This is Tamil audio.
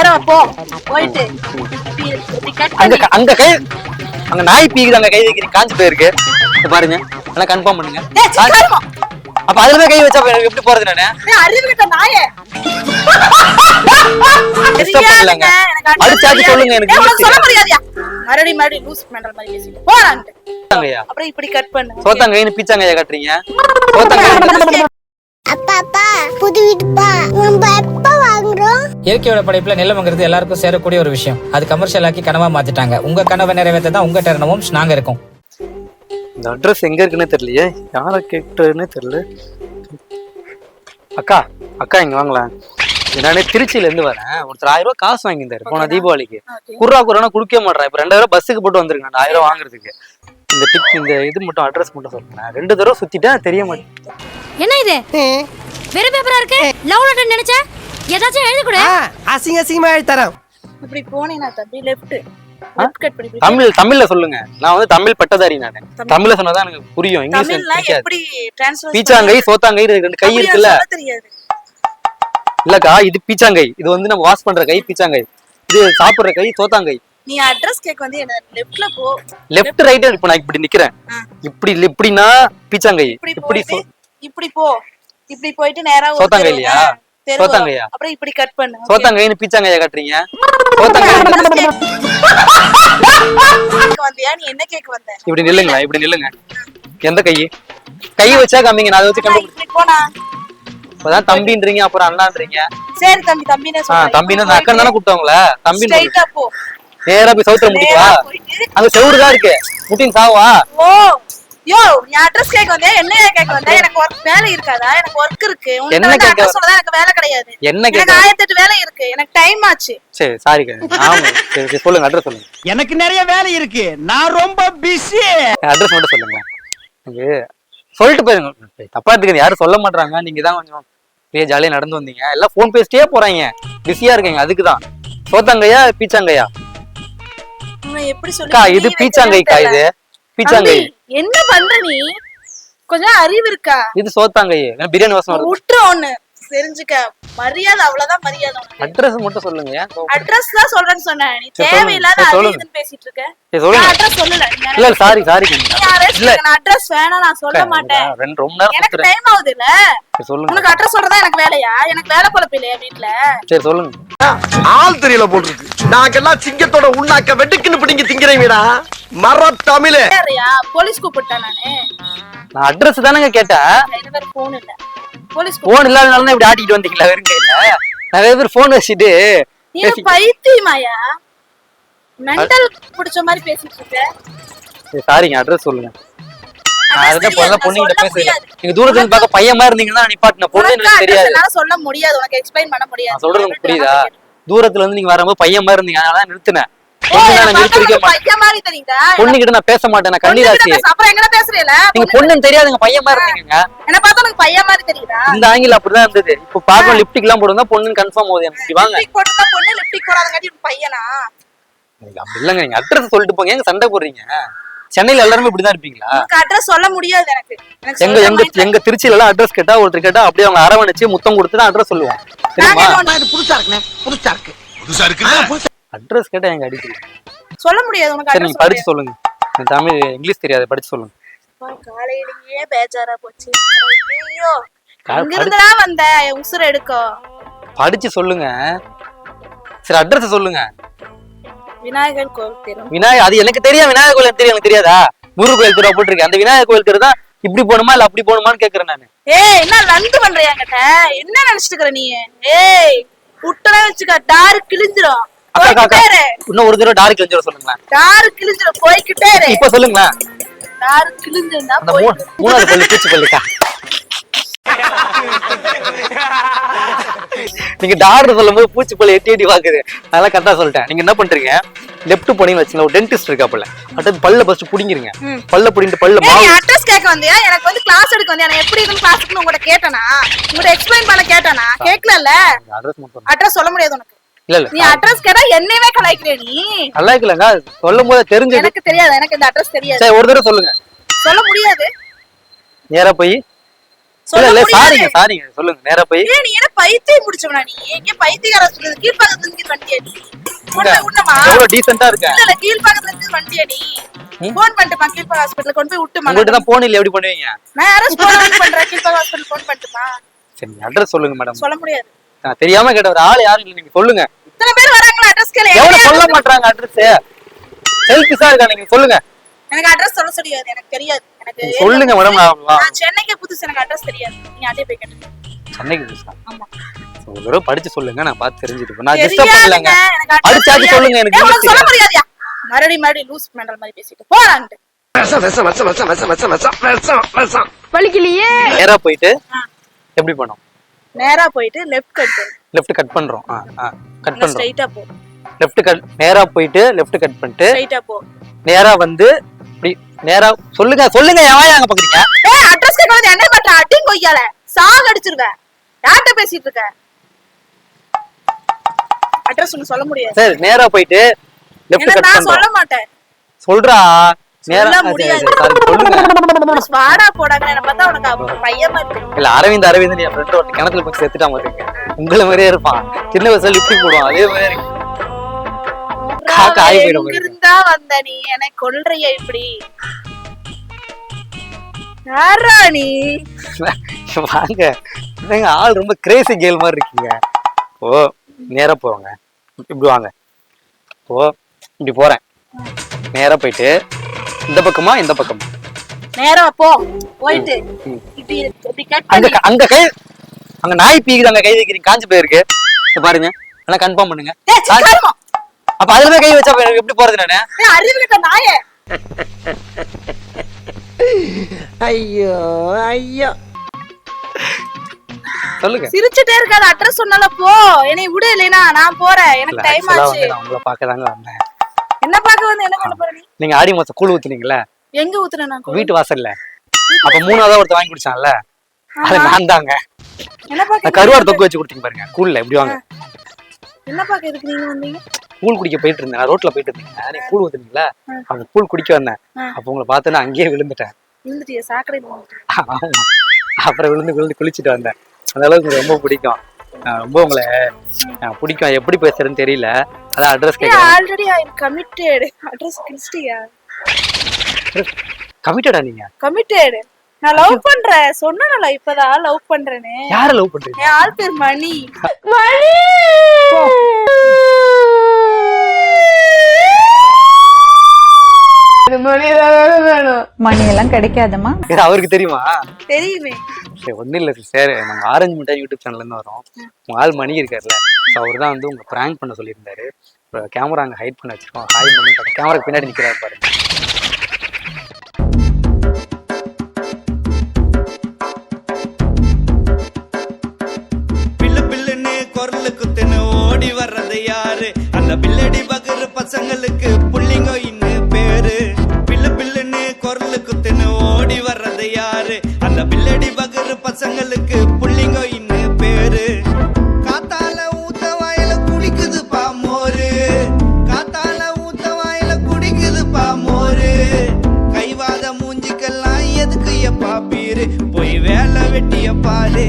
நேரா போ போயிட்டு. அங்க கை அங்க நாய் பீக்குது அங்க கை வைக்கிறீங்க காஞ்சு போயிருக்கு. பாருங்க. நல்லா கன்ஃபார்ம் பண்ணுங்க. அப்ப அதுல கை வச்சா எப்படி போறது நானு? டேய், அறிவு கிட்ட நாயே. அடிச்சாச்சு. சொல்லுங்க, எனக்கு. சொல்ல முடியாதியா? மறுபடியும் மறுபடியும் லூஸ் மெண்டல் மாதிரி பேசிட்டு. போறாங்க அப்புறம் இப்படி கட் பண்ணு. பீச்சாங்கையா காட்டுறீங்க? சோத்தாங்கை அப்பா அப்பா புது வீடுப்பா நம்ம எப்ப வாங்குறோம்? இயற்கையோட படைப்புல நிலம்ங்கிறது எல்லாருக்கும் சேரக்கூடிய ஒரு விஷயம். அது கமர்ஷியல் ஆக்கி கனவா மாத்திட்டாங்க. உங்க கனவை நிறைவேற்ற தான் உங்க டெர்னமும் நாங்க இருக்கோம். இந்த அட்ரஸ் எங்க இருக்குன்னு தெரியலையே. யாரை கேட்டுன்னு தெரியல. அக்கா அக்கா இங்க வாங்கலாம் நானே திருச்சியில இருந்து வரேன். ஒருத்தர் ஆயிரம் ரூபாய் காசு வாங்கியிருந்தாரு. போன தீபாவளிக்கு. குர்ரா குர்ரானா குடுக்க மாட்டேன் இப்ப ரெண்டாயிரம் ரூபாய் பஸ்ஸுக்கு போட்டு வந்திருக்கேன். நான் ஆயிரம் ரூபாய் வாங்குறதுக்கு. இந்த டிக் இந்த இது மட்டும் அட்ரஸ் மட்டும் சொல்லுங்க ரெண்டு தடவை சுத்திட்டேன் தெரிய மாட்டேன் என்ன இது? வெறும் பேப்பரா இருக்கு? லவ் லெட்டர் நினைச்சா ஏதாச்சும் எழுதி கொடு. அசிங்க அசிங்கமா எழுதி தரேன். இப்படி போனேனா தம்பி? லெஃப்ட் தமிழ் தமிழ்ல சொல்லுங்க. நான் வந்து தமிழ் பட்டதாரி நானு. தமிழ்ல சொன்னாதான் எனக்கு புரியும். இங்கிலீஷ் பீச்சாங்கை சோத்தாங்கை ரெண்டு கை இருக்குல்ல? இல்லக்கா இது பீச்சாங்கை. இது வந்து நம்ம வாஷ் பண்ற கை பீச்சாங்கை. இது சாப்பிடுற கை சோத்தாங்கை. நீ அட்ரஸ் கேக் வந்து என்ன லெஃப்ட்ல போ. லெஃப்ட் ரைட் இப்ப நான் இப்படி நிக்கிறேன். இப்படி இப்படின்னா பீச்சாங்கை. இப்படி இப்படி போ இப்படி போயிட்டு நேரா சோத்தாங்கை இல்லையா? ஆ, தெரு வரும். சோத்தாங்கையா? அப்புறம் இப்படி கட் பண்ணு? சோத்தாங்கைன்னு பீச்சாங்கையா காட்டுறீங்க? வந்தியா? நீ என்ன கேக் வந்த? இப்படி நில்லுங்களா இப்படி நில்லுங்க. எந்த கை கை வச்சா காமிங்க நான் அதை வச்சு நான் கண்டுபிடி இப்படி போனா? இப்பதான் தம்பின்றீங்க அப்புறம் அண்ணான்றீங்க. சரி தம்பி தம்பினே சொல்றேன். தம்பின்னு அந்த அக்கன் தானே தம்பி ஸ்ட்ரைட்டா போ. நேரா போய் சவுத்துல போயிட்டு அங்க செவுடு தான் இருக்கு. முட்டின் சாவா ஓ யோ நீ அட்ரஸ் கேக் வந்தே என்ன கேக் வந்தா எனக்கு ஒர்க் வேலை இருக்காதா? எனக்கு ஒர்க் இருக்கு. என்ன அட்ரஸ் சொல்லதான் எனக்கு வேலை கிடையாது. என்ன எனக்கு கேட்க ஆயிரத்தி எட்டு வேலை இருக்கு. எனக்கு டைம் ஆச்சு. சரி சாரி ஆமா. சரி சரி சொல்லுங்க அட்ரஸ் சொல்லுங்க. எனக்கு நிறைய வேலை இருக்கு. நான் ரொம்ப பிஸி அட்ரஸ் மட்டும் சொல்லுங்க. சொல்லிட்டு போயிருங்க. தப்பா எடுத்துக்கிறது யாரும் சொல்ல மாட்டாங்க நீங்க தான் கொஞ்சம் பெரிய ஜாலியா நடந்து வந்தீங்க. எல்லாம் ஃபோன் பேசிட்டே போறாங்க. பிஸியா இருக்கீங்க. அதுக்கு தான். சோத்தாங்கையா பீச்சாங்கையா எப்படி சொல்லி அக்கா இது பீச்சாங்கைக்கா இது. பீச்சாங்கை என்ன பண்ற நீ? கொஞ்சம் அறிவு இருக்கா? இது சோத்தாங்கை பிரியாணி வாசம் விட்டுரு ஒண்ணு. தெரிஞ்சுக்க. மரியாதை அவ்வளவுதான் மரியாதை அட்ரஸ் மட்டும் சொல்லுங்க? அட்ரஸ் தான் சொல்றேன்னு சொன்னேன். நீ. தேவையில்லாத அது பேசிட்டு இருக்க? நான் அட்ரஸ் சொல்லல. இல்ல சாரி சாரி இல்ல. அட்ரஸ் வேணாம் நான் சொல்ல மாட்டேன். ரெண்டு ரொம்ப நேரம் எனக்கு டைம் ஆகுது இல்ல? சொல்லுங்க. உனக்கு அட்ரஸ் சொல்றதா எனக்கு வேலையா? எனக்கு வேலை பொழப்பு இல்லையா வீட்டுல சரி சொல்லுங்க. ஆள் தெரியல போட்டுருக்கு. நாங்கெல்லாம் சிங்கத்தோட உண்ணாக்க வெட்டுக்குன்னு பிடிங்க திங்கிறீங்கடா மர தமிழே. யாரையா? போலீஸ் கூப்பிட்டேன் நானு? நான் அட்ரஸ் தானங்க கேட்டேன். போன் இல்ல. போலீஸ் போன் இல்லாதனால தான் இப்படி ஆட்டிட்டு வந்தீங்களா வெறும் கையில நிறைய பேர் போன் வச்சுட்டு நீ பைத்தியமாயா? மெண்டல் பிடிச்ச மாதிரி பேசிட்டு இருக்க. சரி, சாரிங்க அட்ரஸ் சொல்லுங்க. அதுதான் பொண்ணு பொண்ணுகிட்ட சொல்ல பேசுறேன். நீங்க தூரத்துல இருந்து பார்க்க பையன் மாதிரி இருந்தீங்கன்னா நிப்பாட்டின. பொண்ணு எனக்கு தெரியாது. சொல்ல முடியாது. உனக்கு எக்ஸ்பிளைன் பண்ண முடியாது. சொல்றது உங்களுக்கு புரியுதா? தூரத்துல இருந்து நீங்க வரும்போது பையன் மாதிரி இருந்தீங்க. அதனால தான் நிறுத்தினேன். ஏய், பொண்ணு என்னை நான் பேச மாட்டேன். பொண்ணுகிட்ட கண்ணீராசி? நீங்க பொண்ணுன்னு தெரியாதுங்க. பையன் மாதிரி இருந்தீங்க என்னை பார்த்தா உனக்கு பையன் மாதிரி தெரியுதா? இந்த ஆங்கிள் அப்படிதான் இருந்தது. இப்போ லிப்டிக் எல்லாம் போடுங்க பொண்ணுன்னு கன்ஃபார்ம் ஆகுது எனக்கு. வாங்க. பொண்ணு, lipstick போடாதங்காட்டி பையனா? எனக்கு இல்லைங்க நீங்க அட்ரஸ் சொல்லிட்டு போங்க. எங்க சண்டை போடுறீங்க? சென்னையில எல்லாருமே இப்படிதான் இருப்பீங்களா? address சொல்ல முடியாது எனக்கு. எங்க எங்க எங்க திருச்சியில எல்லாம் அட்ரஸ் கேட்டா ஒருத்தர் கேட்டா அப்படியே அவங்க அரவணைச்சு முத்தம் கொடுத்து தான் அட்ரஸ் தெரியுமா? இது புதுசா இருக்குண்ணே. புதுசா இருக்கு. புதுசா இருக்குல்ல? அட்ரஸ் கேட்டா எங்க அடிக்கல சொல்ல முடியாது உனக்கு சரி நீங்க படிச்சு சொல்லுங்க. தமிழ் இங்கிலீஷ் தெரியாது படிச்சு சொல்லுங்க. காலையிலேயே பேஜாரா போச்சு. ஐயோ அங்க இருந்துடா வந்த? உசுர எடுக்கோ. படிச்சு சொல்லுங்க. சரி அட்ரஸ் சொல்லுங்க. விநாயகர் கோவில் தெரு. விநாயகர் அது எனக்கு தெரியும். விநாயகர் எனக்கு தெரியும். எனக்கு தெரியாதா? முருகன் கோயில் தெருவா போட்டிருக்கேன் அந்த விநாயகர் கோயில் தெரு தான் இப்படி போகணுமா இல்ல அப்படி போகணுமான்னு கேக்குறேன் நானு. ஏய் என்ன லந்து பண்றியா என்கிட்ட? என்ன நினைச்சிட்டு இருக்கற நீ? ஏய் விட்டனா வச்சுக்க. டாரு கிழிஞ்சிரும். அக்கா இரு. இன்னும் ஒரு தடவை டார்க் கொஞ்சம் சொல்லுங்களேன். டாரு கிழிஞ்சிரும். போய்கிட்டே இரு. இப்ப சொல்லுங்களேன். டாரு கிழிஞ்சிருந்தா அந்த மூணாவது பள்ளி பூச்சி பள்ளிக்கா நீங்க டாக்டர் சொல்லும் போது பூச்சி பள்ளி எட்டி எட்டி பாக்குது அதெல்லாம் கரெக்டா சொல்லிட்டேன். நீங்க என்ன பண்றீங்க? லெஃப்ட் போனீங்கன்னு வச்சுங்க ஒரு டென்டிஸ்ட் இருக்காப்புல. அடுத்து பல்ல ஃபர்ஸ்ட் புடிங்கிருங்க. பல்ல புடிங்கிட்டு பல்ல மாவு அட்ரஸ் கேட்க வந்தியா? எனக்கு வந்து கிளாஸ் எடுக்க வந்தியா? நான் எப்படி இருக்குன்னு கிளாஸுக்கு உங்கள்ட்ட கேட்டனா? உங்கள்ட்ட எக்ஸ்பிளைன் பண்ண கேட்டனா? கேட்கல அட்ரஸ் மட்டும் அட்ரஸ் சொல்ல முடியாது உனக்கு. இல்ல நீ அட்ரஸ் கேட்டா என்னையவே கலாய்க்கிற நீ? நல்லா இருக்கலங்க. சொல்லும் போது தெரிஞ்சது. எனக்கு தெரியாது. எனக்கு இந்த அட்ரஸ் தெரியாது. சரி ஒரு தடவை சொல்லுங்க. சொல்ல முடியாது. நேரா போய் இல்ல முடியாது. சாரிங்க சாரிங்க. சொல்லுங்க நேரா போய். நீ என்ன பைத்தியம் முடிச்சவனா நீ? எங்க பைத்தியக்கார சொல்றது கீழ்பாக்கத்துல இருந்து வண்டியா நீ? உன்ன உன்னமா எவ்வளவு டீசெண்டா இருக்கேன் இல்ல இல்ல கீழ்பாக்கத்துல இருந்து வண்டியா நீ? போன் பண்ணிட்டுமா கீழ்பாக்க ஹாஸ்பிடல் கொண்டு போய் விட்டுமா? உங்ககிட்ட தான் போன் இல்ல எப்படி பண்ணுவீங்க நான் போன் பண்றேன் கீழ்பாக்க ஹாஸ்பிடல் போன் பண்ணிட்டுமா? சரி அட்ரஸ் சொல்லுங்க மேடம் சொல்ல முடியாது. நான் தெரியாம கேட்ட ஒரு ஆள் இல்ல நீங்க சொல்லுங்க. இத்தனை பேர் வராங்களா அட்ரஸ் கேளு. எவ்வளவு சொல்ல மாட்டாங்க அட்ரஸ் செல்ஃபிஸா இருக்கா நீங்க சொல்லுங்க. எனக்கு அட்ரஸ் சொல்ல தெரியாது எனக்கு தெரியாது. சொல்லுங்க மேடம் நான் சென்னைக்கு புதுசு எனக்கு அட்ரஸ் தெரியாது. நீங்க அதே போய் கேட்டுங்க சென்னைக்கு புதுசா? ஆமா. படிச்சு சொல்லுங்க நான் பார்த்து தெரிஞ்சுட்டு நான் டிஸ்டர்ப் பண்ணலங்க. படிச்சாச்சு சொல்லுங்க எனக்கு சொல்ல முடியாதியா மறுபடி மறுபடி லூஸ் மெண்டல் மாதிரி பேசிட்டு போறாங்க வலிக்கலையே. நேரா போயிட்டு எப்படி பண்ணோம் நேரா போயிட்டு லெஃப்ட் கட் லெஃப்ட் கட் பண்றோம். கட் பண்றோம். ஸ்ட்ரைட்டா போ. லெஃப்ட் கட் நேரா போயிட்டு லெஃப்ட் கட் பண்ணிட்டு ஸ்ட்ரைட்டா போ. நேரா வந்து இப்படி நேரா சொல்லுங்க சொல்லுங்க எவன் அங்க பாக்குறீங்க. ஏய் அட்ரஸ் கேட்கறது என்ன பண்ற? அடிங் கொய்யால சாக அடிச்சிருக்க. யார்கிட்ட பேசிட்டு இருக்க? அட்ரஸ் ஒன்னு சொல்ல முடியாது. சரி நேரா போயிட்டு லெஃப்ட் கட் நான் சொல்ல மாட்டேன். சொல்றா. நேரா முடியாது. வாடா போடாங்க என்ன பார்த்தா உனக்கு அவன் பையன் மாதிரி இருக்கு. இல்ல அரவிந்த் அரவிந்த் என் ஃப்ரெண்ட் ஒரு கிணத்துல போய் செத்துட்டான் பாத்துங்க உங்களை மாதிரியே இருப்பான். சின்ன வயசுல இப்படி போடுவான். அதே மாதிரி இருந்தா வந்த நீ? எனக்கு கொல்றிய இப்படி? யாரா நீ? வாங்க. ஆள் ரொம்ப கிரேசி கேல் மாதிரி இருக்கீங்க. ஓ நேரா போவாங்க இப்படி வாங்க. ஓ இப்படி போறேன். நேரா போயிட்டு இந்த பக்கமா இந்த பக்கமா? நேரா போ. போயிட்டு. இப்படி இப்படி கட் அங்க கை அங்க நாய் பீக்குது அங்க கை வைக்கிறீங்க. காஞ்சு போயிருக்கு. பாருங்க. நல்லா கன்ஃபார்ம் பண்ணுங்க. அப்ப அதுல போய் கை வச்சா எனக்கு எப்படி போறது நானு? ஏய், அறிவு கிட்ட நாயே. ஐயோ ஐயோ. சொல்லுங்க. சிரிச்சுட்டே இருக்காத அட்ரஸ் சொன்னால போ. என்னை விடு இல்லைனா நான் போறேன். எனக்கு டைம் ஆச்சு. உங்களை பார்க்க தாங்க வந்தேன். என்ன பார்க்க வந்து என்ன பண்ண போற நீ நீங்க ஆடி மாசம் கூழ் ஊத்துனீங்கல்ல? எங்க ஊத்துன நான்? வீட்டு வாசல்ல. அப்ப மூணாவதா ஒருத்தர் வாங்கி குடிச்சான்ல அது நான் தாங்க. என்ன பார்க்க கருவாடு தொக்கு வச்சு கொடுத்தீங்க பாருங்க. கூழ்ல எப்படி வாங்க. என்ன பார்க்க இருக்கு நீங்க வந்தீங்க? கூழ் குடிக்க போயிட்டு இருந்தேன். ரோட்ல போயிட்டு இருந்தீங்க நீங்க கூழ் ஊத்துனீங்களா அந்த கூழ் குடிக்க வந்தேன். அப்ப உங்களை பார்த்து நான் அங்கேயே விழுந்துட்டேன். சாக்கடை அப்புறம் விழுந்து விழுந்து குளிச்சுட்டு வந்தேன். அந்த அளவுக்கு ரொம்ப பிடிக்கும். ரொம்ப உங்களை பிடிக்கும். எப்படி பேசுறேன்னு தெரியல. அதான் அட்ரஸ் கேட்கறேன் already I am committed address Chrystia? கமிட்டடா நீங்க? கமிட்டட் நான் லவ் பண்றேன். சொன்னேன்ல இப்பதான் லவ் பண்றேன்னு யார லவ் பண்றீங்க? என் ஆள் பேர் மணி. மணி! எல்லாம் கிடைக்காதம்மா. இது அவருக்கு தெரியுமா? தெரியுமே. சரி ஒன்றும் இல்லை சார் நாங்கள் ஆரஞ்சு மிட்டாய் யூடியூப் சேனல்லேருந்து வரோம். உங்க ஆள் மணி இருக்கார்ல ஸோ அவர் தான் வந்து உங்க ப்ராங்க் பண்ண சொல்லியிருந்தாரு. கேமரா அங்கே ஹைட் பண்ண வச்சிருக்கோம். ஹாய் பண்ணி கேமராக்கு பின்னாடி நிற்கிறாரு பாருங்க பில்லு பில்லுன்னு குரல் குத்துன்னு ஓடி வர்றது யாரு? அந்த பில்லடி பகரு பசங்களுக்கு தங்களுக்கு புள்ளிங்க இன்னு பேரு. காத்தால ஊத்த வாயில குடிக்குது பாமோரு காத்தால ஊத்த வாயில குடிக்குது பாமோரு கைவாத மூஞ்சிக்கெல்லாம் எதுக்கு எப்பா பீரு? போய் வேலை வெட்டிய பாரு.